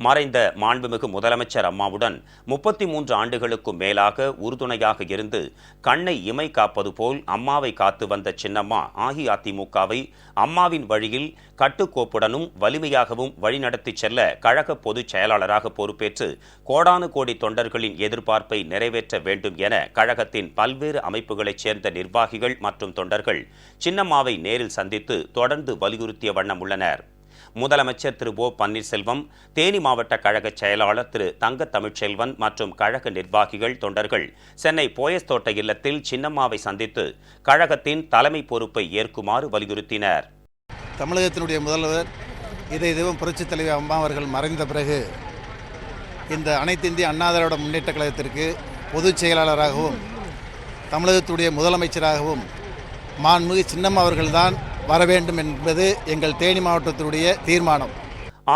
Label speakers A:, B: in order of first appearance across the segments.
A: மறைந்த மாண்புமிகு முதலமைச்சர் அம்மாவுடன் முப்பத்தி மூன்று ஆண்டுகளுக்கும் மேலாக உறுதுணையாக இருந்து கண்ணை இமை காப்பது போல் அம்மாவை காத்து வந்த சின்னம்மா அஇஅதிமுகவை அம்மாவின் வழியில் கட்டுக்கோப்புடனும் வலிமையாகவும் வழிநடத்தி செல்ல கழக பொதுச் செயலாளராக பொறுப்பேற்று கோடானு கோடி தொண்டர்களின் எதிர்பார்ப்பை நிறைவேற்ற வேண்டும் என கழகத்தின் பல்வேறு அமைப்புகளைச் சேர்ந்த நிர்வாகிகள் மற்றும் தொண்டர்கள் சின்னம்மாவை நேரில் சந்தித்து தொடர்ந்து வலியுறுத்திய வண்ணம் உள்ளனர். முதலமைச்சர் திரு ஓ பன்னீர்செல்வம் தேனி மாவட்ட கழக செயலாளர் திரு தங்க தமிழ்ச்செல்வன் மற்றும் கழக நிர்வாகிகள் தொண்டர்கள் சென்னை போயஸ் தோட்ட இல்லத்தில் சின்னம்மாவை சந்தித்து கழகத்தின் தலைமை பொறுப்பை ஏற்குமாறு வலியுறுத்தினர்.
B: தமிழகத்தினுடைய முதல்வர் இதை இதுவும் புரட்சித் தலைவர் அம்மா அவர்கள் மறைந்த பிறகு இந்த அனைத்து இந்திய அண்ணா முன்னேற்ற கழகத்திற்கு பொதுச் செயலாளராகவும் தமிழகத்துடைய முதலமைச்சராகவும் மாண்புமிகு சின்னம்மா அவர்கள்தான் வர வேண்டும் என்பது எங்கள் தேனி மாவட்டத்தினுடைய தீர்மானம்.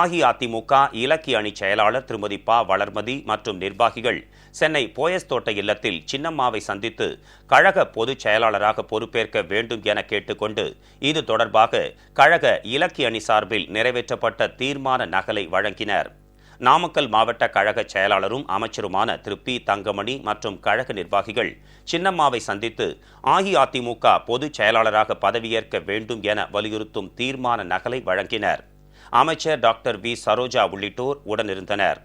A: அஇஅதிமுக இலக்கிய அணி செயலாளர் திருமதி ப. வளர்மதி மற்றும் நிர்வாகிகள் சென்னை போயஸ் தோட்ட இல்லத்தில் சின்னம்மாவை சந்தித்து கழக பொதுச் செயலாளராக பொறுப்பேற்க வேண்டும் என கேட்டுக்கொண்டு இது தொடர்பாக கழக இலக்கிய அணி சார்பில் நிறைவேற்றப்பட்ட தீர்மான நகலை வழங்கினர். நாமக்கல் மாவட்ட கழக செயலாளரும் அமைச்சருமான திரு. பி. தங்கமணி மற்றும் கழக நிர்வாகிகள் சின்னம்மாவை சந்தித்து அஇஅதிமுக பொதுச் செயலாளராக பதவியேற்க வேண்டும் என வலியுறுத்தும் தீர்மான நகலை வழங்கினர். அமைச்சர் டாக்டர் வி. சரோஜா உள்ளிட்டோர் உடனிருந்தனர்.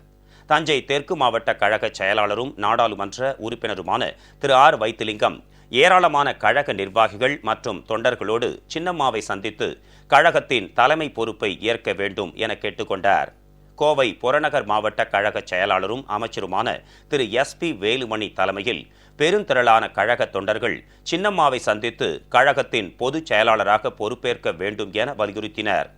A: தஞ்சை தெற்கு மாவட்ட கழக செயலாளரும் நாடாளுமன்ற உறுப்பினருமான திரு. ஆர். வைத்திலிங்கம் ஏராளமான கழக நிர்வாகிகள் மற்றும் தொண்டர்களோடு சின்னம்மாவை சந்தித்து கழகத்தின் தலைமை பொறுப்பை ஏற்க வேண்டும் என கேட்டுக்கொண்டார். கோவை புறநகர் மாவட்ட கழக செயலாளரும் அமைச்சருமான திரு எஸ் பி வேலுமணி தலைமையில் பெருந்திரளான கழக தொண்டர்கள் சின்னம்மாவை சந்தித்து கழகத்தின் பொதுச் செயலாளராக பொறுப்பேற்க வேண்டும் என வலியுறுத்தினர்.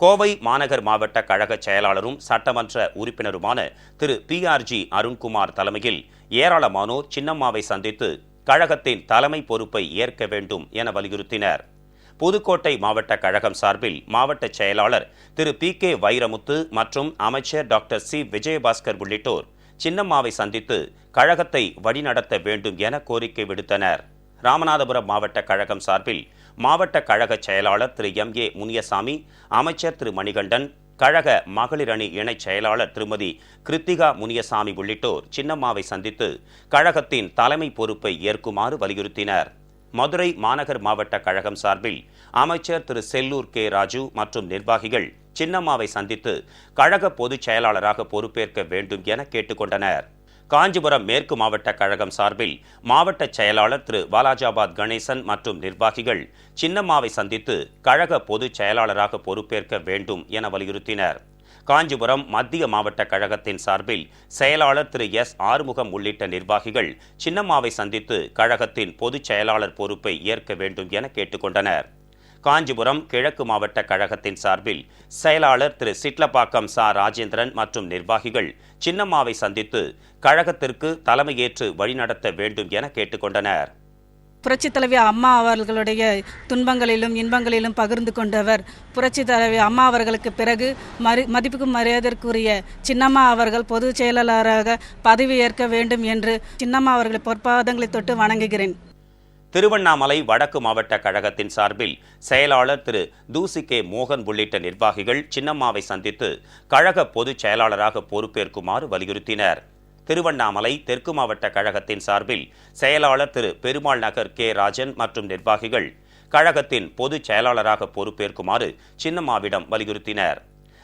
A: கோவை மாநகர் மாவட்ட கழக செயலாளரும் சட்டமன்ற உறுப்பினருமான Thiru P R G Arunkumar தலைமையில் ஏராளமானோர் சின்னம்மாவை சந்தித்து கழகத்தின் தலைமை பொறுப்பை ஏற்க வேண்டும் என வலியுறுத்தினர். புதுக்கோட்டை மாவட்ட கழகம் சார்பில் மாவட்ட செயலாளர் திரு பி கே வைரமுத்து மற்றும் அமைச்சர் டாக்டர் சி விஜயபாஸ்கர் உள்ளிட்டோர் சின்னம்மாவை சந்தித்து கழகத்தை வழிநடத்த வேண்டும் என கோரிக்கை விடுத்தனர். ராமநாதபுரம் மாவட்ட கழகம் சார்பில் மாவட்ட கழக செயலாளர் திரு எம் ஏ முனியசாமி அமைச்சர் திரு மணிகண்டன் கழக மகளிர் அணி இணைச் செயலாளர் திருமதி கிருத்திகா முனியசாமி உள்ளிட்டோர் சின்னம்மாவை சந்தித்து கழகத்தின் தலைமை பொறுப்பை ஏற்குமாறு வலியுறுத்தினர். மதுரை மாநகர் மாவட்ட கழகம் சார்பில் அமைச்சர் திரு செல்லூர் கே. ராஜு மற்றும் நிர்வாகிகள் சின்னம்மாவை சந்தித்து கழக பொதுச் செயலாளராக பொறுப்பேற்க வேண்டும் என கேட்டுக்கொண்டனர். காஞ்சிபுரம் மேற்கு மாவட்ட கழகம் சார்பில் மாவட்ட செயலாளர் திரு பாலாஜாபாத் கணேசன் மற்றும் நிர்வாகிகள் சின்னம்மாவை சந்தித்து கழக பொதுச் செயலாளராக பொறுப்பேற்க வேண்டும் என வலியுறுத்தினர். காஞ்சிபுரம் மத்திய மாவட்ட கழகத்தின் சார்பில் செயலாளர் திரு எஸ். ஆறுமுகம் உள்ளிட்ட நிர்வாகிகள் சின்னம்மாவை சந்தித்து கழகத்தின் பொதுச் செயலாளர் பொறுப்பை ஏற்க வேண்டும் என கேட்டுக்கொண்டனர். காஞ்சிபுரம் கிழக்கு மாவட்ட கழகத்தின் சார்பில் செயலாளர் திரு சிட்லப்பாக்கம் சா. ராஜேந்திரன் மற்றும் நிர்வாகிகள் சின்னம்மாவை சந்தித்து கழகத்திற்கு தலைமையேற்று வழிநடத்த வேண்டும் என கேட்டுக்கொண்டனர்.
C: புரட்சி தலைவி அம்மா அவர்களுடைய துன்பங்களிலும் இன்பங்களிலும் பகிர்ந்து கொண்டவர். புரட்சி தலைவி அம்மா அவர்களுக்கு பிறகு மரி மதிப்புக்கும் மரியாதைக்குரிய சின்னம்மா அவர்கள் பொதுச் செயலாளராக பதவியேற்க வேண்டும் என்று சின்னம்மா அவர்களை பொற்பாதங்களை தொட்டு வணங்குகிறேன்.
A: திருவண்ணாமலை வடக்கு மாவட்ட கழகத்தின் சார்பில் செயலாளர் திரு. தூசி கே மோகன் உள்ளிட்ட நிர்வாகிகள் சின்னம்மாவை சந்தித்து கழக பொதுச் செயலாளராக பொறுப்பேற்குமாறு வலியுறுத்தினர். திருவண்ணாமலை தெற்கு மாவட்ட கழகத்தின் சார்பில் செயலாளர் திரு. பெருமாள் நகர் கே. ராஜன் மற்றும் நிர்வாகிகள் கழகத்தின் பொதுச் செயலாளராக பொறுப்பேற்குமாறு சின்னம்மாவிடம் வலியுறுத்தினர்.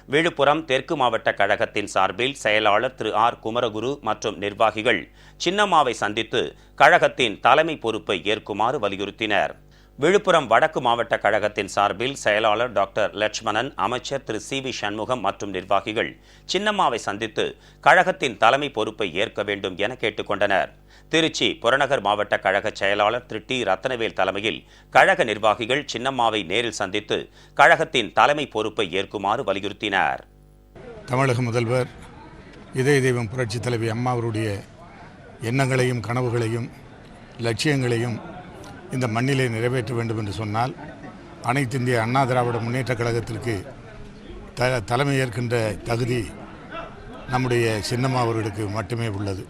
A: விழுப்புரம் தெற்கு மாவட்ட கழகத்தின் சார்பில் செயலாளர் திரு. ஆர். குமரகுரு மற்றும் நிர்வாகிகள் சின்னம்மாவை சந்தித்து கழகத்தின் தலைமை பொறுப்பை ஏற்குமாறு வலியுறுத்தினர். விழுப்புரம் வடக்கு மாவட்ட கழகத்தின் சார்பில் செயலாளர் டாக்டர் லட்சுமணன் அமைச்சர் திரு சி வி சண்முகம் மற்றும் நிர்வாகிகள் சின்னம்மாவை சந்தித்து கழகத்தின் தலைமை பொறுப்பை ஏற்க வேண்டும் என கேட்டுக்கொண்டனர். திருச்சி புறநகர் மாவட்ட கழக செயலாளர் திரு டி ரத்னவேல் தலைமையில் கழக நிர்வாகிகள் சின்னம்மாவை நேரில் சந்தித்து கழகத்தின் தலைமை பொறுப்பை ஏற்குமாறு வலியுறுத்தினர்.
D: தமிழக முதல்வர் இதய தெய்வம் புரட்சி தலைவி அம்மா அவருடைய எண்ணங்களையும் கனவுகளையும் லட்சியங்களையும் இந்த மண்ணிலே நிறைவேற்ற வேண்டும் என்று சொன்னால் அனைத்து இந்திய அண்ணா திராவிட முன்னேற்றக் கழகத்திற்கு த தலைமை ஏற்கின்ற தகுதி நம்முடைய சின்னம்மா அவர்களுக்கு மட்டுமே உள்ளது.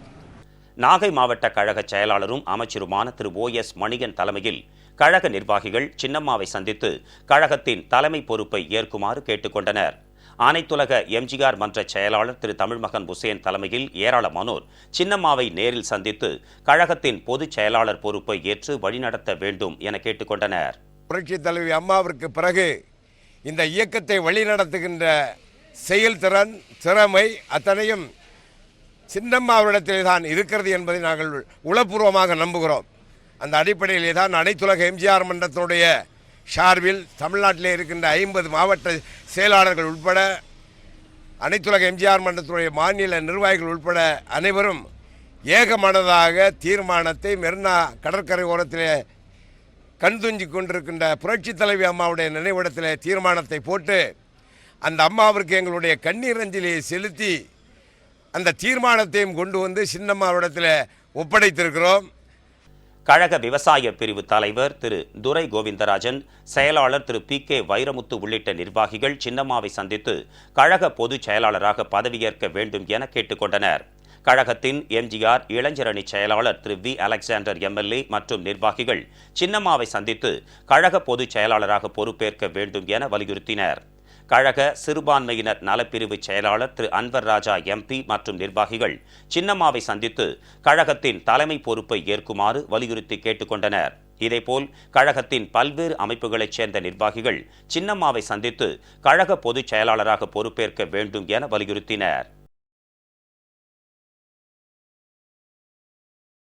A: நாகை மாவட்ட கழக செயலாளரும் அமைச்சருமான திரு ஓ எஸ் மணிகன் தலைமையில் கழக நிர்வாகிகள் சின்னம்மாவை சந்தித்து கழகத்தின் தலைமை பொறுப்பை ஏற்குமாறு கேட்டுக்கொண்டனர். அனைத்துலக எம்ஜிஆர் மன்ற செயலாளர் திரு தமிழ்மகன் உசேன் தலைமையில் ஏராளமானோர் சின்னம்மாவை நேரில் சந்தித்து கழகத்தின் பொதுச் செயலாளர் பொறுப்பை ஏற்று வழிநடத்த வேண்டும் என கேட்டுக்கொண்டனர்.
E: புரட்சித் தலைவி அம்மாவிற்கு பிறகு இந்த இயக்கத்தை வழிநடத்துகின்ற செயல்திறன் திறமை அத்தனையும் சின்னம்மாவிடத்திலே தான் இருக்கிறது என்பதை நாங்கள் உளப்பூர்வமாக நம்புகிறோம். அந்த அடிப்படையிலே தான் அனைத்துலக எம்ஜிஆர் மன்றத்தினுடைய சார்பில் தமிழ்நாட்டிலே இருக்கின்ற ஐம்பது மாவட்ட செயலாளர்கள் உட்பட அனைத்துலக எம்ஜிஆர் மன்றத்துடைய மாநில நிர்வாகிகள் உட்பட அனைவரும் ஏகமனதாக தீர்மானத்தை மெரினா கடற்கரை ஓரத்தில் கண்துஞ்சி கொண்டிருக்கின்ற புரட்சி தலைவி அம்மாவுடைய நினைவிடத்தில் தீர்மானத்தை போட்டு அந்த அம்மாவிற்கு எங்களுடைய கண்ணீர் அஞ்சலியை செலுத்தி அந்த தீர்மானத்தையும் கொண்டு வந்து சின்னம்மாவிடத்தில் ஒப்படைத்திருக்கிறோம்.
A: கழக விவசாய பிரிவு தலைவர் திரு. துரை கோவிந்தராஜன் செயலாளர் திரு. பி. கே. வைரமுத்து உள்ளிட்ட நிர்வாகிகள் சின்னம்மாவை சந்தித்து கழக பொதுச் செயலாளராக பதவியேற்க வேண்டும் என கேட்டுக்கொண்டனர். கழகத்தின் எம்ஜிஆர் இளைஞரணி செயலாளர் திரு. வி. அலெக்சாண்டர் எம்எல்ஏ மற்றும் நிர்வாகிகள் சின்னம்மாவை சந்தித்து கழக பொதுச் செயலாளராக பொறுப்பேற்க வேண்டும் என வலியுறுத்தினர். கழக சிறுபான்மையினர் நலப்பிரிவு செயலாளர் திரு. அன்வர் ராஜா எம்பி மற்றும் நிர்வாகிகள் சின்னம்மாவை சந்தித்து கழகத்தின் தலைமை பொறுப்பை ஏற்குமாறு வலியுறுத்தி கேட்டுக்கொண்டனர். இதேபோல் கழகத்தின் பல்வேறு அமைப்புகளைச் சேர்ந்த நிர்வாகிகள் சின்னம்மாவை சந்தித்து கழக பொதுச் செயலாளராக பொறுப்பேற்க வேண்டும் என வலியுறுத்தினர்.